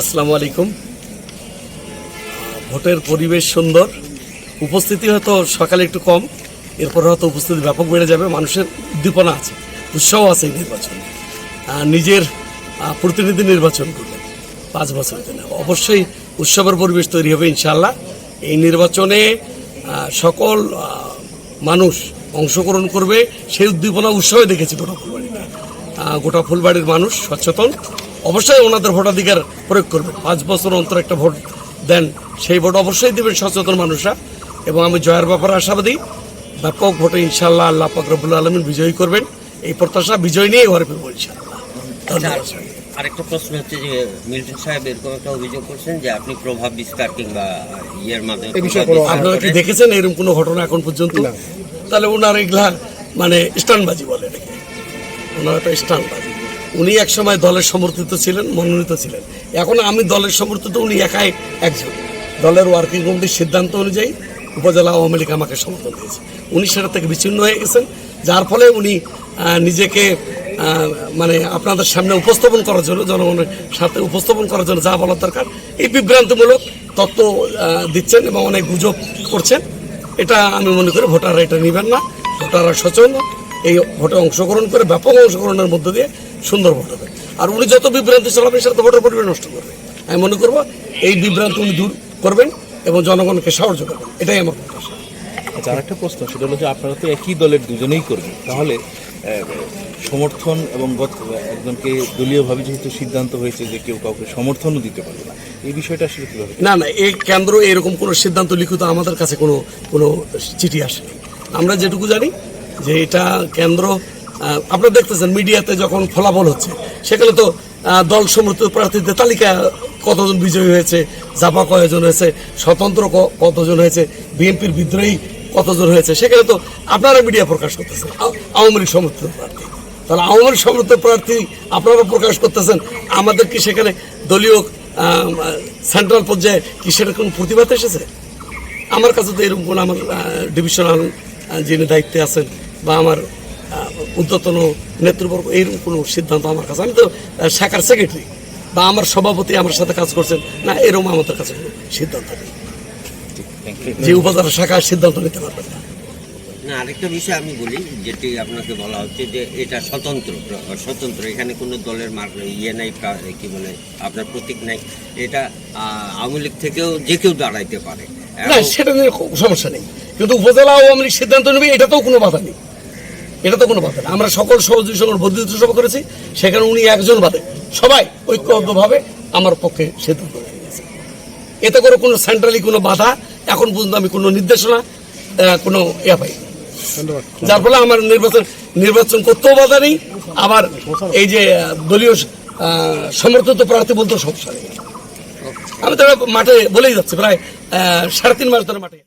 আসসালামু আলাইকুম। ভোটের পরিবেশ সুন্দর। উপস্থিতি হয়তো সকালে একটু কম এরপর হয়তো উপস্থিতি ব্যাপক বেড়ে যাবে মানুষের উদ্দীপনা আছে উৎসাহ আছে এই নির্বাচনে। নিজের প্রতিনিধি নির্বাচন করবে পাঁচ বছরের জন্য। অবশ্যই উৎসবের পরিবেশ তৈরি হবে ইনশাল্লাহ এই নির্বাচনে সকল মানুষ অংশগ্রহণ করবে। সেই উদ্দীপনা উৎসাহে দেখেছি গোটা ফুলবাড়িতে। আহ, গোটা ফুলবাড়ির মানুষ সচেতন। অবশ্যই ওনাদের ভোটাধিকার প্রয়োগ করবেন। পাঁচ বছর অন্তর একটা ভোট দেন সেই ভোট অবশ্যই দেবেন সচেতন মানুষরা। এবং আমি জয়ের ব্যাপারে আশাবাদী ব্যাপক ভোটে ইনশাল্লাহ আল্লাহ পাক রব্বুল আলমিন বিজয়ী করবেন। এই প্রত্যাশা বিজয় নিয়ে ঘরে ফিরবো ইনশাল্লাহ ধন্যবাদ আরেকটা প্রশ্ন হচ্ছে যে মিল্টন সাহেব এরকম একটা অভিযোগ করছেন যে আপনি প্রভাব বিস্তার কিংবা ইয়ের মাধ্যমে আপনারা কি দেখেছেন এরকম কোনো ঘটনা এখন পর্যন্ত? তাহলে ওনার এগুলা মানে স্টানবাজি বলে ওনার একটা স্টানবাজি। উনি এক সময় দলের সমর্থিত ছিলেন, মনোনীত ছিলেন। এখন আমি দলের সমর্থিত, উনি একাই একজন। দলের ওয়ার্কিং কমিটির সিদ্ধান্ত অনুযায়ী উপজেলা আওয়ামী লীগ আমাকে সমর্থন দিয়েছে। উনি সেটা থেকে বিচ্ছিন্ন হয়ে গেছেন, যার ফলে উনি নিজেকে মানে আপনাদের সামনে উপস্থাপন করার জন্য, জনগণের সাথে উপস্থাপন করার জন্য যা বলার দরকার, এই বিভ্রান্তিমূলক তত্ত্ব দিচ্ছেন এবং অনেক গুজব করছেন। এটা আমি মনে করি ভোটাররা এটা নেবেন না। ভোটাররা সচেতন। এই ভোটে অংশগ্রহণ করে, ব্যাপক অংশগ্রহণের মধ্য দিয়ে সুন্দর ভোট হবে। আর উনি যত বিভ্রান্তি চালাবেন সেটা তো ভোটের পরিবেশ নষ্ট করবে। আমি মনে করব এই বিভ্রান্তি উনি দূর করবেন এবং জনগণকে সাহায্য করবেন। এটাই আমার প্রত্যাশা আচ্ছা আরেকটা প্রশ্ন সেটা হলো যে আপনারা তো একই দলের দুজনেই করবেন। তাহলে সমর্থন এবং একজনকে দলীয়ভাবে যেহেতু সিদ্ধান্ত হয়েছে যে কেউ কাউকে সমর্থনও দিতে পারবে না এই বিষয়টা আসলে কীভাবে? না না এই কেন্দ্র এরকম কোনো সিদ্ধান্ত লিখিত আমাদের কাছে কোনো কোনো চিঠি আসেনি। আমরা যেটুকু জানি যে এটা কেন্দ্র আপনারা দেখতেছেন মিডিয়াতে যখন ফলাফল হচ্ছে, সেখানে তো দল সমর্থিত প্রার্থীদের তালিকা কতজন বিজয়ী হয়েছে, জাপা কয়জন হয়েছে, স্বতন্ত্র কতজন হয়েছে, বিএনপির বিদ্রোহী কতজন হয়েছে, সেখানে তো আপনারা মিডিয়া প্রকাশ করতেছেন আওয়ামী লীগ সমর্থিত প্রার্থী। তাহলে আওয়ামী লীগ সমর্থিত প্রার্থী আপনারা প্রকাশ করতেছেন, আমাদের কি সেখানে দলীয় সেন্ট্রাল পর্যায়ে কি সেটা কোনো প্রতিবাদ এসেছে? আমার কাছে তো এরকম কোনো আমার ডিভিশনাল যিনি দায়িত্বে আছেন বা আমার ঊর্ধ্বতন নেতৃবর্গ এইরকম কোনো সিদ্ধান্ত আমার কাছে। আমি তো শাখার সেক্রেটারি বা আমার সভাপতি আমার সাথে কাজ করছেন। না এরকম আমাদের কাছে কোনো সিদ্ধান্ত নেই। যে উপজেলা শাখার সিদ্ধান্ত নিতে পারবেন না। না আরেকটা বিষয় আমি বলি যেটি আপনাকে বলা হচ্ছে যে এটা স্বতন্ত্র স্বতন্ত্র এখানে কোনো দলের মার ইয়ে নাই কি বলে আপনার প্রতীক নাই। এটা আওয়ামী লীগ থেকেও যে কেউ দাঁড়াইতে পারে। না সেটা নিয়ে সমস্যা নেই। কিন্তু উপজেলা আওয়ামী লীগ সিদ্ধান্ত নেবে এটাতেও কোনো বাধা নেই। এটা তো কোনো বাধা আমরা সকল সহযোগী সকল বর্ধিত সভা করেছি সেখানে উনি একজন বাদে। সবাই ঐক্যবদ্ধভাবে আমার পক্ষে সিদ্ধান্ত এতে করে কোনো সেন্ট্রালি কোনো বাধা এখন পর্যন্ত আমি কোনো নির্দেশনা কোনো ইয়া পাই যার ফলে আমার নির্বাচন নির্বাচন করতেও বাধা নেই। আবার এই যে দলীয় সমর্থিত প্রার্থী বলতেও সমস্যা নেই। আমি তো মাঠে বলেই যাচ্ছি প্রায় সাড়ে তিন মাস ধরে মাঠে।